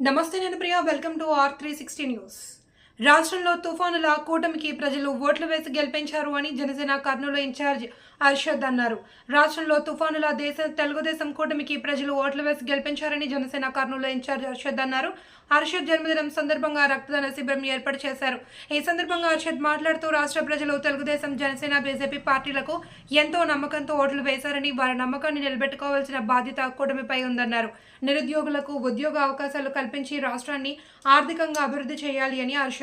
నమస్తే నేను Priya welcome to R three sixty news రాష్ట్రంలో తుఫానుల కూటమికి ప్రజలు ఓట్లు వేసి గెలిపించారు అని జనసేన కర్నూలు ఇన్ఛార్జ్ అర్షద్ అన్నారు. రాష్ట్రంలో తుఫానుల దేశ తెలుగుదేశం కూటమికి ప్రజలు ఓట్లు వేసి గెలిపించారని జనసేన కర్నూలు ఇన్ఛార్జ్ అర్షద్ అన్నారు. హర్షద్ జన్మదినం సందర్భంగా రక్తదాన శిబిరం ఏర్పాటు చేశారు. ఈ సందర్భంగా హర్షద్ మాట్లాడుతూ రాష్ట్ర ప్రజలు తెలుగుదేశం జనసేన బీజేపీ పార్టీలకు ఎంతో నమ్మకంతో ఓట్లు వేశారని వారి నమ్మకాన్ని నిలబెట్టుకోవాల్సిన బాధ్యత కూటమిపై ఉందన్నారు. నిరుద్యోగులకు ఉద్యోగ అవకాశాలు కల్పించి రాష్ట్రాన్ని ఆర్థికంగా అభివృద్ధి చేయాలి అని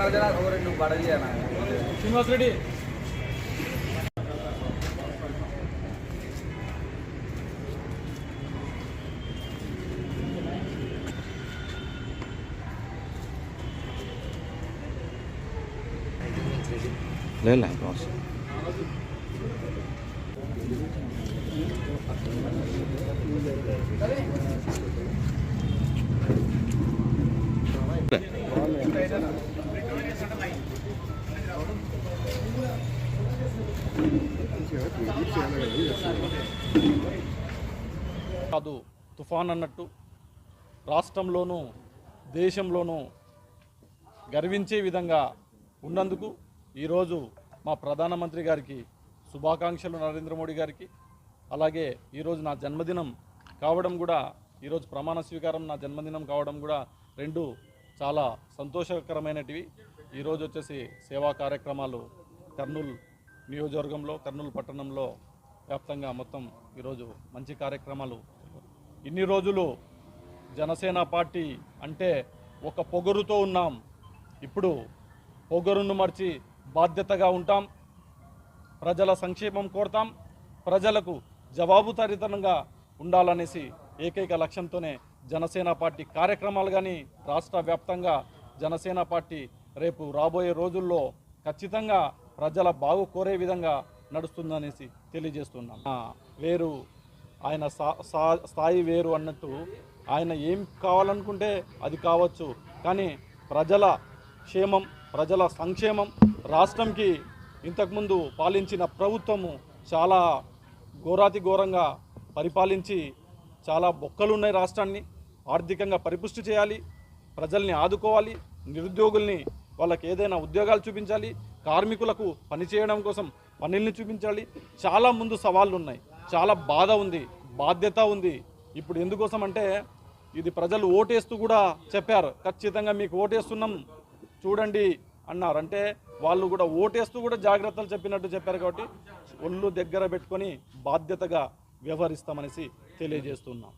అన్నారు కదా ఒక రెండు బడలు శ్రీనివాస్ రెడ్డి lấy కాదు తుఫాన్ అన్నట్టు రాష్ట్రంలోనూ దేశంలోనూ గర్వించే విధంగా ఉన్నందుకు ఈరోజు మా ప్రధానమంత్రి గారికి శుభాకాంక్షలు నరేంద్ర మోడీ గారికి. అలాగే ఈరోజు నా జన్మదినం కావడం కూడా ఈరోజు ప్రమాణ స్వీకారం నా జన్మదినం కావడం కూడా రెండు చాలా సంతోషకరమైనటివి. ఈరోజు వచ్చేసి సేవా కార్యక్రమాలు కర్నూలు నియోజకవర్గంలో కర్నూలు పట్టణంలో వ్యాప్తంగా మొత్తం ఈరోజు మంచి కార్యక్రమాలు. ఇన్ని రోజులు జనసేన పార్టీ అంటే ఒక పొగరుతో ఉన్నాం. ఇప్పుడు పొగరును మర్చి బాధ్యతగా ఉంటాం. ప్రజల సంక్షేమం కోరతాం. ప్రజలకు జవాబుదారీతనంగా ఉండాలనేసి ఏకైక లక్ష్యంతోనే జనసేన పార్టీ కార్యక్రమాలు కానీ రాష్ట్ర వ్యాప్తంగా జనసేన పార్టీ రేపు రాబోయే రోజుల్లో ఖచ్చితంగా ప్రజల బాగు కోరే విధంగా నడుస్తుందనేసి తెలియజేస్తున్నాం వేరు ఆయన సా- స్థాయి వేరు అన్నట్టు ఆయన ఏం కావాలనుకుంటే అది కావచ్చు. కానీ ప్రజల క్షేమం ప్రజల సంక్షేమం రాష్ట్రంకి ఇంతకుముందు పాలించిన ప్రభుత్వము చాలా ఘోరాతి ఘోరంగా పరిపాలించి చాలా బొక్కలు ఉన్నాయి రాష్ట్రాన్ని. ఆర్థికంగా పరిపుష్టి చేయాలి ప్రజల్ని ఆదుకోవాలి నిరుద్యోగుల్ని వాళ్ళకి ఏదైనా ఉద్యోగాలు చూపించాలి కార్మికులకు పని చేయడం కోసం పనుల్ని చూపించాలి. చాలా ముందు సవాళ్ళు ఉన్నాయి చాలా బాధ ఉంది బాధ్యత ఉంది. ఇప్పుడు ఎందుకోసం అంటే ఇది ప్రజలు ఓటేస్తూ కూడా చెప్పారు. ఖచ్చితంగా మీకు ఓటేస్తున్నాం చూడండి అన్నారు. అంటే వాళ్ళు కూడా ఓటేస్తూ కూడా జాగ్రత్తలు చెప్పినట్టు చెప్పారు కాబట్టి ఒళ్ళు దగ్గర పెట్టుకొని బాధ్యతగా వ్యవహరిస్తామనేసి తెలియజేస్తున్నాం.